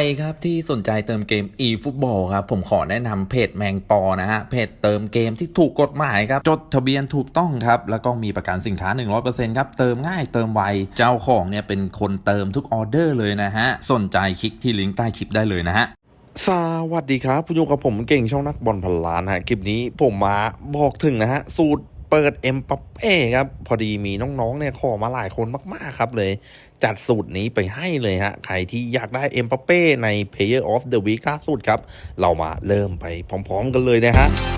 ใครครับที่สนใจเติมเกม eFootball ครับผมขอแนะนำเพจแมงปอนะฮะเพจเติมเกมที่ถูกกฎหมายครับจดทะเบียนถูกต้องครับแล้วก็มีประกันสินค้า 100%ครับเติมง่ายเติมไวเจ้าของเนี่ยเป็นคนเติมทุกออเดอร์เลยนะฮะสนใจคลิกที่ลิงก์ใต้คลิปได้เลยนะฮะสวัสดีครับผู้ชมกับผมเก่งช่องนักบอลพันล้านฮะคลิปนี้ผมมาบอกถึงนะฮะสูตร เปิดเอ็มปัปเป้ครับ พอดีมีน้องๆเนี่ยขอมาหลายคนมากๆครับเลย จัดสูตรนี้ไปให้เลยฮะ ใครที่อยากได้เอ็มปัปเป้ใน Player of the Week ล่าสุดครับ เรามาเริ่มไปพร้อมๆกันเลยนะฮะ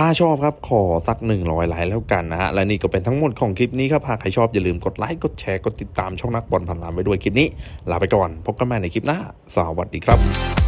ถ้าชอบครับขอสัก 100ไลค์แล้วกันนะฮะ และนี่ก็เป็นทั้งหมดของคลิปนี้ครับ หากใครชอบอย่าลืมกดไลค์กดแชร์กดติดตามช่องนักบอลพันล้านไว้ด้วยคลิปนี้ ลาไปก่อน พบกันใหม่ในคลิปหน้า สวัสดีครับ